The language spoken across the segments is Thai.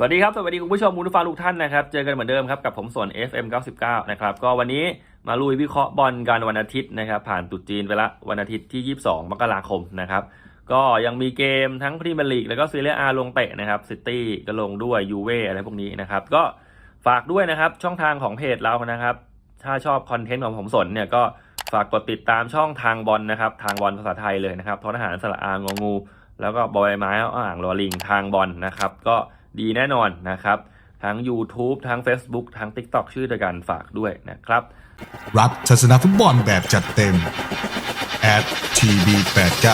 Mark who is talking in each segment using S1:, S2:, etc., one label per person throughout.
S1: สวัสดีครับ สวัสดีคุณผู้ชมคุณผู้ฟังทุกท่านนะครับ เจอกันเหมือนเดิมครับ กับผมส่วน FM 99 นะครับ ก็วันนี้มาลุยวิเคราะห์บอลกันวันอาทิตย์นะครับ ผ่านตรุษจีนไปละวันอาทิตย์ที่ 22 มกราคมนะครับ ก็ยังมีเกมทั้งพรีเมียร์ลีกแล้วก็ซีเรียอาลงเตะนะครับซิตี้ก็ลงด้วยยูเว่อะไรพวกนี้นะครับ ก็ฝากด้วยนะครับช่องทางของเพจเรานะครับ ถ้าชอบคอนเทนต์ของผมสนเนี่ยก็ฝากกดติดตามช่องทางบอลนะครับ ทางบอลภาษาไทยเลยนะครับทอทหารสระอางองู แล้วก็บอยไม้อ่างลอลิงทางบอลนะครับ ก็ ดีแน่นอนนะครับ ทั้ง YouTube ทั้ง Facebook ทั้ง TikTok ชื่อเดียวกันฝากด้วยนะครับ
S2: รับทัศนฟุตบอลแบบจัดเต็ม at tb89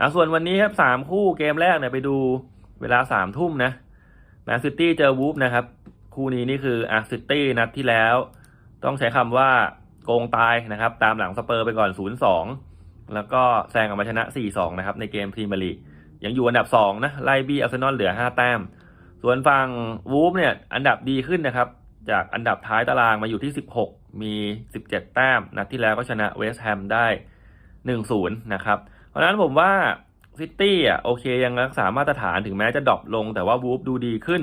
S1: อะส่วนวันนี้ครับสามคู่เกมแรกเนี่ยไปดูเวลาสามทุ่มนะแมนซิตี้เจอวูฟนะครับ คู่นี้นี่คืออาร์ซิตี้นัดที่แล้ว ต้องใช้คำว่าโกงตายนะครับ ตามหลังสเปอร์ไปก่อน 0-2 แล้วก็แซงออกมาชนะ 4-2 นะครับ ในเกมพรีเมียร์ลีก ยังอยู่อันดับ 2 นะไล่บี้อาร์เซนอลเหลือ 5 แต้ม ส่วนฝั่งวูฟเนี่ยอันดับดีขึ้นนะครับ จากอันดับท้ายตารางมาอยู่ที่ 16 มี 17 แต้มนัดที่แล้วก็ชนะเวสต์แฮมได้ 1-0 นะครับ เพราะนั้นผมว่าซิตี้อะโอเคยังรักษามาตรฐานถึงแม้จะดรอปลง แต่ว่าวูฟดูดีขึ้น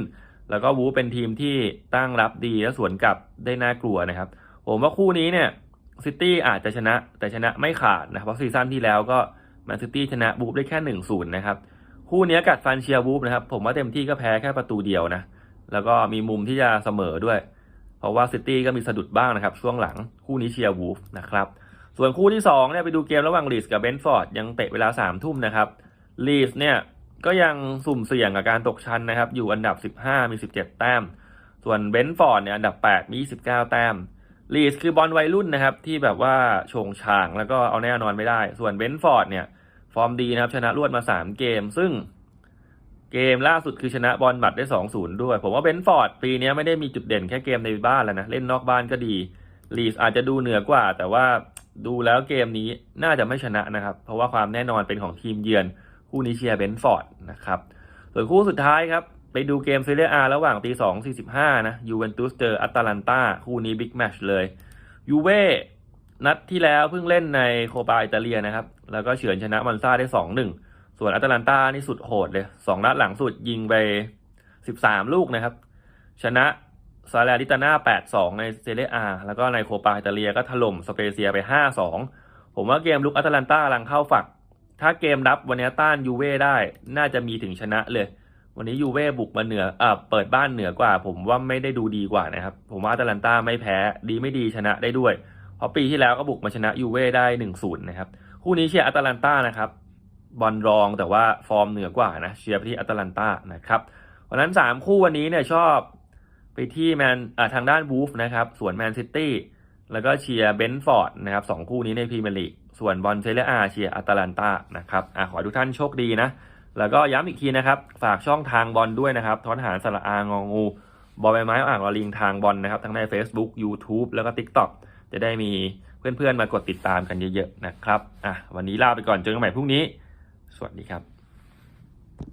S1: แล้วก็วูฟเป็นทีมที่ตั้งรับดีและสวนกลับได้น่ากลัวนะครับ ผมว่าคู่นี้เนี่ยซิตี้อาจจะชนะแต่ชนะไม่ขาดนะครับเพราะซีซั่นที่แล้วก็ แมนซิตี้ชนะวูฟได้แค่หนึ่งศูนย์นะครับคู่นี้กัดฟันเชียร์วูฟนะครับผมว่าเต็มที่ก็แพ้แค่ประตูเดียวนะแล้วก็มีมุมที่จะเสมอด้วย เพราะว่าซิตี้ก็มีสะดุดบ้างนะครับ ช่วงหลังคู่นี้เชียร์วูฟนะครับส่วนคู่ที่2เนี่ยไปดูเกมระหว่างลีสกับเบนฟอร์ดยังเตะเวลา3ามทุ่มนะครับลีสเนี่ยก็ยังสุ่มเสี่ยงกับการตกชั้นนะครับ อยู่อันดับ 15 มี 17 แต้ม ส่วนเบนฟอร์ดเนี่ยอันดับ 8 มี 29 แต้มลีสคือบอลวัยรุ่นนะครับ ที่แบบว่าโฉงฉางแล้วก็เอาแน่นอนไม่ได้ ส่วนเบนฟอร์ดเนี่ย ฟอร์มดีนะครับ ชนะรวดมา3เกม ซึ่งเกมล่าสุดคือชนะบอลบัตได้2-0ด้วย ผมว่าเบนฟอร์ดปีนี้ไม่ได้มีจุดเด่นแค่เกมในบ้านแล้วนะ เล่นนอกบ้านก็ดี ลีสอาจจะดูเหนือกว่า แต่ว่าดูแล้วเกมนี้น่าจะไม่ชนะนะครับ เพราะว่าความแน่นอนเป็นของทีมเยือน คู่นี้เชียร์เบนฟอร์ดนะครับ ส่วนคู่สุดท้ายครับ ไปดูเกมซีเรียอาระหว่างตีสองสี่สิบห้านะยูเวนตุสเจออัตแลนตาคู่นี้บิ๊กแมชเลยยูเว่นัดที่แล้วเพิ่งเล่นในโคปาอิตาเลียนะครับ แล้วก็เฉือนชนะมันซ่าได้สองหนึ่งส่วนอัตแลนตานี่สุดโหดเลยสองนัดหลังสุดยิงไปสิบสามลูกนะครับ ชนะซาเลาดิตาน่าแปดสองในเซเรียอาแล้วก็ในโคปาอิตาเลียก็ถล่มสเปเซียไปห้าสองผมว่าเกมลุกอัตแลนตากำลังเข้าฝัก ถ้าเกมรับวันนี้ต้านยูเว่ได้ น่าจะมีถึงชนะเลย วันนี้ยูเว่บุกมาเหนือเอ่อเปิดบ้านเหนือกว่า ผมว่าไม่ได้ดูดีกว่านะครับ ผมว่าอาตแลนตาไม่แพ้ ดีไม่ดีชนะได้ด้วย เพราะปีที่แล้วก็บุกมาชนะยูเว่ได้หนึ่งศูนย์นะครับ คู่นี้เชียร์แอตแลนตานะครับบอลรองแต่ว่าฟอร์มเหนือกว่านะเชียร์ไปที่อตแลนตานะครับเพราะฉะนั้นสามคู่วันนี้เนี่ยชอบไปที่แมนอ่าทางด้านบูฟนะครับ ส่วนแมนซิตี้แล้วก็เชียร์เบนฟอร์ดนะครับสองคู่นี้ในพรีเมียร์ลีกส่วนบอลเซเรียอาเชียร์อตแลนตานะครับอขอทุกท่านโชคดีนะ แล้วก็ย้ำอีกทีนะครับ ฝากช่องทางบอลด้วยนะครับทอนหารสระอางองู บอลใบไม้อ่างลอลิงทางบอลนะครับ ทั้งใน Facebook YouTube แล้วก็ TikTok จะได้มี เพื่อนๆมากดติดตามกันเยอะๆนะครับอะวันนี้ลาไปก่อนเจอกันใหม่พรุ่งนี้ สวัสดีครับ